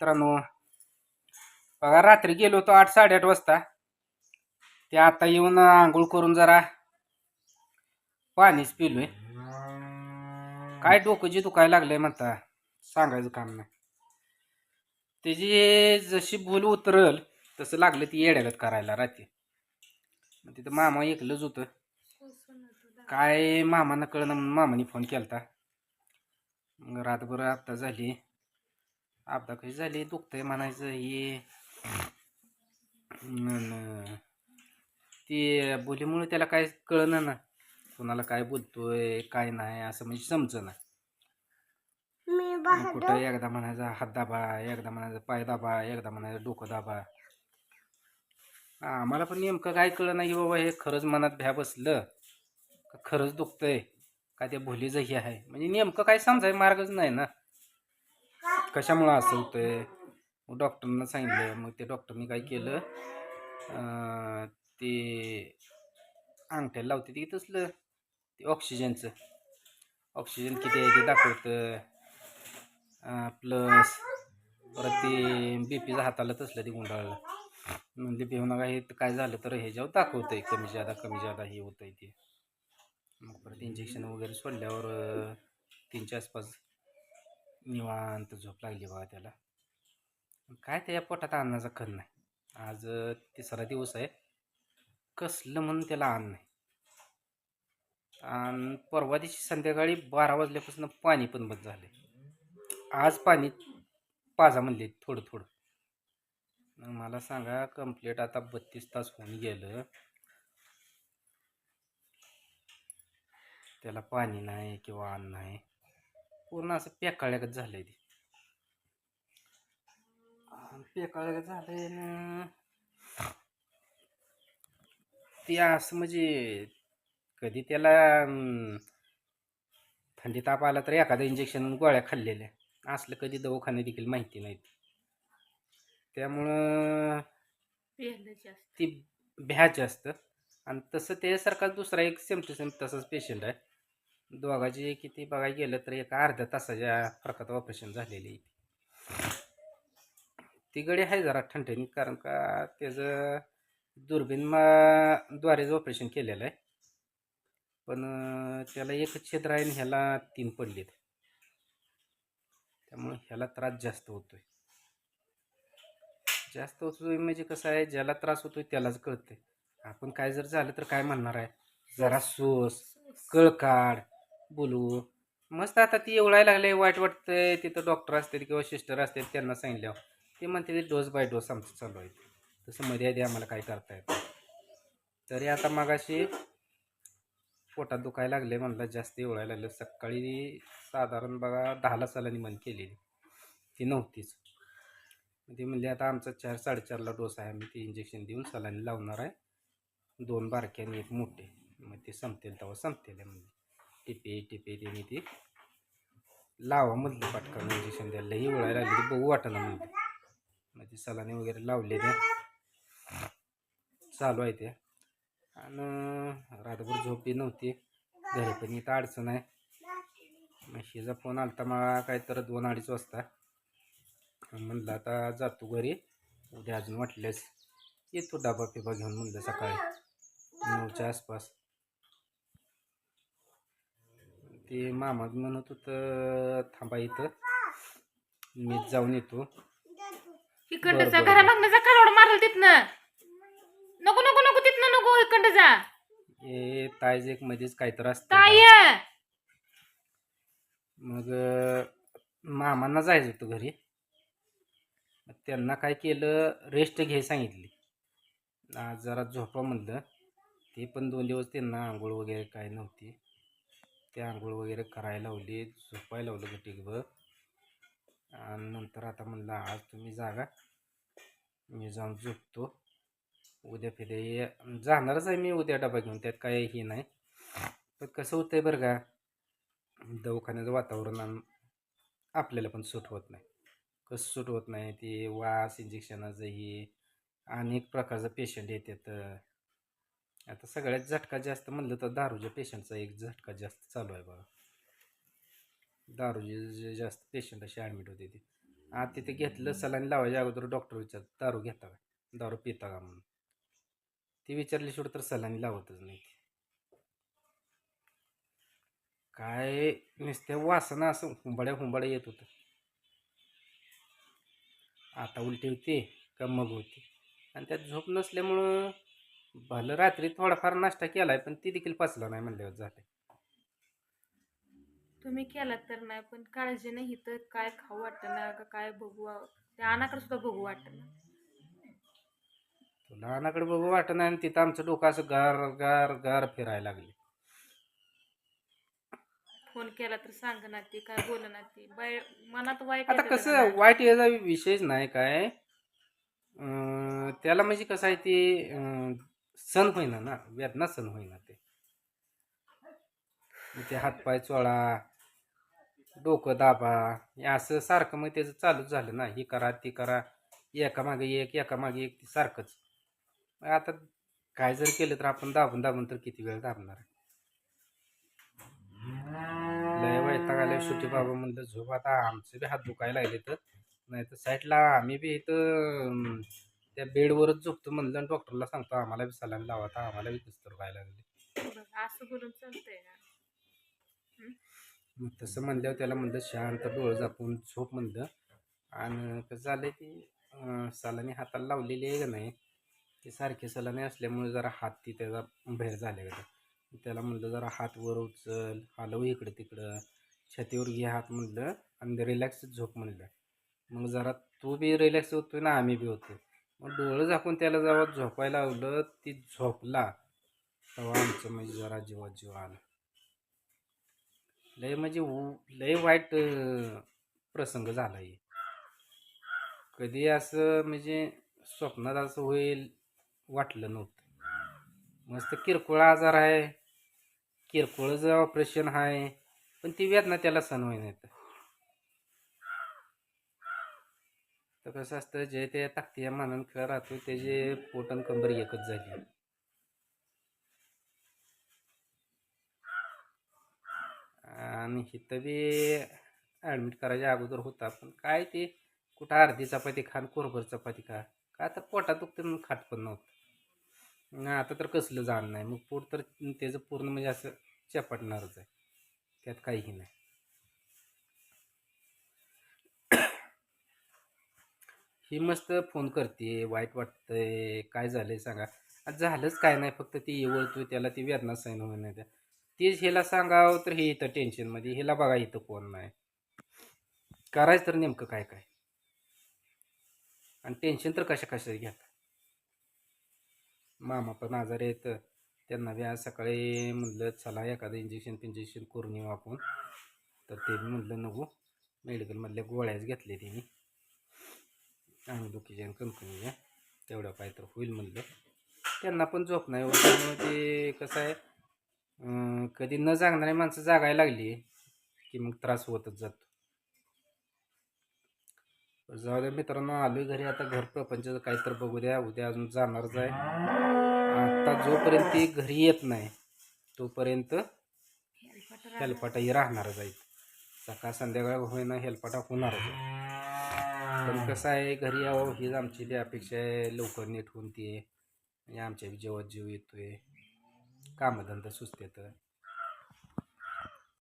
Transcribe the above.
मित्रांनो बघा रात्री गेलो होतो आठ साडेआठ वाजता. ते आता येऊन आंघोळ करून जरा पाणीच पिलोय. काय डोकं जे दुखायला लागलंय म्हणता सांगायचं काम नाही. त्याची जशी भूल उतरल तसं लागलं ती येड्यागत करायला रात्री. मग तिथं मामा एकलंच होतं. काय मामानं कळलं म्हणून मामाने फोन केलता. मग रातभर आत्ता झाली. आपदा कशी झाली? दुखतंय म्हणायचं हे. ते बोलीमुळे त्याला काय कळलं ना. कोणाला काय बोलतोय काय नाही असं म्हणजे समजणं. मी मग कुठं एकदा म्हणायचा हात दाबा एकदा म्हणायचं पाय दाबा एकदा म्हणायचं डोकं दाबा. आम्हाला पण नेमकं काय कळलं नाही की बाबा हे खरंच मनात भ्या बसलं. का खरंच दुखतंय. का त्या भोलीचं हे आहे. म्हणजे नेमकं काय समजाय मार्गच नाही ना. कशामुळं असं होतंय मग डॉक्टरना सांगितलं. मग ते डॉक्टरनी काय केलं? ते अंगठ्याला लावते ते तसलं. ते ऑक्सिजनचं ऑक्सिजन किती आहे ते दाखवतं. प्लस परत ते बी पीचं हाताला तसलं ते गुंडाळलं. म्हणजे भिऊ काय हे काय झालं तर ह्याच्यावर दाखवतंय कमी जादा कमी जादा हे होतंय ते. मग परत इंजेक्शन वगैरे सोडल्यावर तीनच्या आसपास निवांत झोप लागली बघा त्याला. काय त्याच्या पोटात अन्नाचा खन नाही. आज तिसरा दिवस आहे. कसलं म्हणून त्याला अन्न नाही. आणि परवा दिवशी संध्याकाळी बारा वाजल्यापासून पाणी पण बंद झाले आज पाणी पाजा म्हणले थोडं थोडं. मला सांगा कंप्लीट आता बत्तीस तास होऊन गेलं. त्याला पाणी नाही किंवा अन्न नाही. पूर्ण असं पेकाळ्यागत झालंय ते. आणि पेकाळ्यागत झालंय ना ते असं म्हणजे कधी त्याला थंडी ताप आला तर एखादं इंजेक्शन गोळ्या खाल्लेल्या. असलं कधी दवाखाने देखील माहिती नाहीत त्यामुळं ती भ्याच असतं आणि तसं त्यासारखा दुसरा एक सेम टू सेम तसंच पेशंट आहे. दोघाची किती बघायला गेलं तर एका अर्ध्या तासाच्या फरकात ऑपरेशन झालेली ती. गडी आहे जरा ठणठणीत कारण का त्याचं दुर्बीण द्वारेच ऑपरेशन केलेलं आहे. पण त्याला एक छिद्र आहे आणि ह्याला तीन पडलेत. त्यामुळे ह्याला त्रास जास्त होतोय. जास्त होतोय म्हणजे कसं आहे ज्याला त्रास होतोय त्यालाच कळतंय. आपण काय जर झालं तर काय म्हणणार आहे? जरा सोस कळ काढ बोलू. मस्त आता ती एवढायला लागले वाईट वाटतंय. तिथं डॉक्टर असतात किंवा सिस्टर असतात त्यांना सांगितल्यावर. ते म्हणते ते डोस बाय डोस आमचं चालू आहे. तसं मर्यादे आम्हाला काय करता येतं तरी आता मगाशी पोटात दुखायला लागले म्हणलं जास्त एवढायला लागलं सकाळी साधारण बघा दहाला सालांनी मन केलेली. ती नव्हतीच. ते म्हणजे आता आमचा चार साडेचारला डोस आहे. आम्ही ते इंजेक्शन देऊन सलानी लावणार आहे. दोन बारके आणि एक मोठे. मग ते संपतील तेव्हा संपतील म्हणजे टिपे टिपे ते मी लावा मधलं पटकन म्हणजे इंजेक्शन द्यायला ही ओळायला लागली ते बघू म्हणते म्हणजे मग ते सलानी वगैरे लावले ते चालू आहे ते. आणि रातभर झोपी नव्हती. घरी पण इथं अडचण आहे. म्हशीचा फोन आलता मला काय तर दोन अडीच वाजता. म्हणलं आता जातो घरी. उद्या अजून वाटल्यास येतो डबा पिबा घेऊन म्हणलं सकाळी. नऊच्या आसपास. ते मामा म्हणत होतं थांबा इथं. मीच जाऊन येतो. इकडचा बरं, बरं. घरामागनं जा कालवड मारल तिथनं. नको नको नको तिथनं नको इकडं जा. हे ताईज एक मध्येच काहीतरी असतं ताय मग अं, मामांना जायचं होतं घरी. मग त्यांना काय केलं रेस्ट घ्याय सांगितली. आज जरा झोपा म्हणलं. ते पण दोन दिवस त्यांना आंघोळ वगैरे काय नव्हती. ते आंघोळ वगैरे करायला लावली झोपायला लावलं गटीकभर आणि नंतर आता म्हणलं आज तुम्ही जागा. मी जाऊन झोपतो. उद्या फिरे जाणारच आहे मी उद्या डबा घेऊन त्यात काय हे नाही. पण कसं होतं आहे बरं का दवाखान्याचं वातावरण आपल्याला पण सूट होत नाही. कसं सूट होत नाही ते वास इंजेक्शनाचं हे अनेक प्रकारचं पेशंट येतात. आता सगळ्यात झटका जास्त म्हणलं तर दारूच्या पेशंटचा एक झटका जास्त चालू आहे बघा. दारूचे जे जास्त पेशंट असे ॲडमिट होते ते. आ तिथे घेतलं सलाईन लावायच्या अगोदर डॉक्टर विचार दारू घेता का? दारू पिता का म्हणून. ती विचारली तर सलाईन लावतच नाही काय नुसत्या वासना असं हुंबाड्या हुंबाड्या येत होतं. आता उलटी होती का मग होती. आणि त्यात झोप नसल्यामुळं भलं रात्री थोडाफार नाश्ता केलाय पण ती देखील पचला नाही म्हणल्यावर झालं तुम्ही केलात तर नाही पण काळजी नाही तर काय खाऊ वाटत ना का काय बघू वा- त्या अनाकडे सुद्धा बघू वाटत ना तुला अनाकडे बघू वाटत नाही आणि तिथं आमचं डोकं असं गार गार गार फिरायला लागले फोन केला तर सांग ना ती काय बोल ना ती. बाय मनात वाईट आता येतं कसं ना. वाईट याचा विषयच नाही काय. अं, त्याला म्हणजे कसं आहे ते अं, सण होईना ना वेदना सण होईना ते. मग ते हातपाय चोळा डोकं दाबा हे असं सारखं मग त्याचं चालूच झालं ना. हे करा ती करा एका मागे एक एका मागे एक सारखंच. मग आता काय जर केलं तर आपण दाबून दाबून तर किती वेळ दाबणार? आहे लय वैताग आल्या सुट्टी बाबा म्हणलं झोप आता आमचे बी हात दुखायला लागले तर नाही तर साईडला आम्ही बी इथं त्या बेडवरच झोपतो म्हणलं आणि डॉक्टरला सांगतो आम्हाला बी सलाईन लावा आता आम्हाला बी कसं व्हायला लागले बघ, असं बोलून चालतंय का मग तसं म्हणल्यावर त्याला म्हणलं शांत डोळं झाकून झोप म्हणलं. आणि कसं झालं की अं, सलानी हाताला लावलेली आहे का नाही ते सारखे सलाने असल्यामुळे जरा हात ती त्याचा बाहेर झाले का त्याला म्हणलं जरा हात वर उचल हलव इकडं तिकडं. छातीवर घे हात म्हणलं. आणि रिलॅक्स झोप म्हणलं. मग जरा तू बी रिलॅक्स होतोय ना आम्ही बी होतो मग डोळं झाकून त्याला जेव्हा झोपायला लावलं ती झोपला तेव्हा आमचं म्हणजे जरा जीवात जीव आला. लय म्हणजे उ- लय वाईट प्रसंग झाला आहे कधी असं म्हणजे स्वप्नात असं होईल वाटलं नव्हतं. मस्त किरकोळ आजार आहे किरकोळचं ऑपरेशन आहे पण ती वेदना त्याला सण होईन तर कसं असतं जे ते ताकतीया मानून खेळ राहतो त्याचे पोट आणि कंबर एकच झाली. आणि इथं बी ॲडमिट करायच्या अगोदर होता पण काय ते कुठं अर्धी चपाती खान कोरभर चपाती खा. का तर पोटात दुखतं म्हणून खात पण नव्हतं. ना आता तर कसलं जाण नाही. मग पोट तर त्याचं पूर्ण म्हणजे असं चपटणारच आहे. त्यात काहीही नाही. ही मस्त फोन करते वाईट वाटतंय काय झालंय सांगा. आज झालंच काय नाही फक्त ती येवळतोय त्याला ती वेदना सहन होऊ नाही. तेच ह्याला सांगावं तर हे इथं टेन्शनमध्ये ह्याला बघा इथं कोण नाही. करायचं तर नेमकं काय काय? आणि टेन्शन तर कशा कशा घ्यात मामा पण आजारी आहेत. त्यांना बी आज सकाळी म्हणलं चला एखादं इंजेक्शन पिंजेक्शन करून येऊ आपण. तर ते म्हणलं नको. मेडिकलमधल्या गोळ्याच घेतल्या त्यांनी. अंगदुखीच्या आणि कणकणीच्या तेवढं काय तर होईल म्हणलं. त्यांना पण झोप नाही होत. त्यामुळे ते कसं आहे कधी न जागणारी माणसं जागायला लागली की मग त्रास होतच जातो. जाऊ द्या मित्रांनो आलोय घरी. आता घर प्रपंचाचं काही तर बघू द्या. उद्या अजून जाणारच आहे. आता जोपर्यंत ती घरी येत नाही तोपर्यंत हेलपाटाही राहणारच आहे सकाळ संध्याकाळ होईना हेलपाटा होणारच आहे पण कसं आहे घरी यावं हीच आमची लई अपेक्षा आहे लवकर नीट होऊन ती. म्हणजे आमच्या बी जेवत जीव येतोय कामधंदा सुचते तर.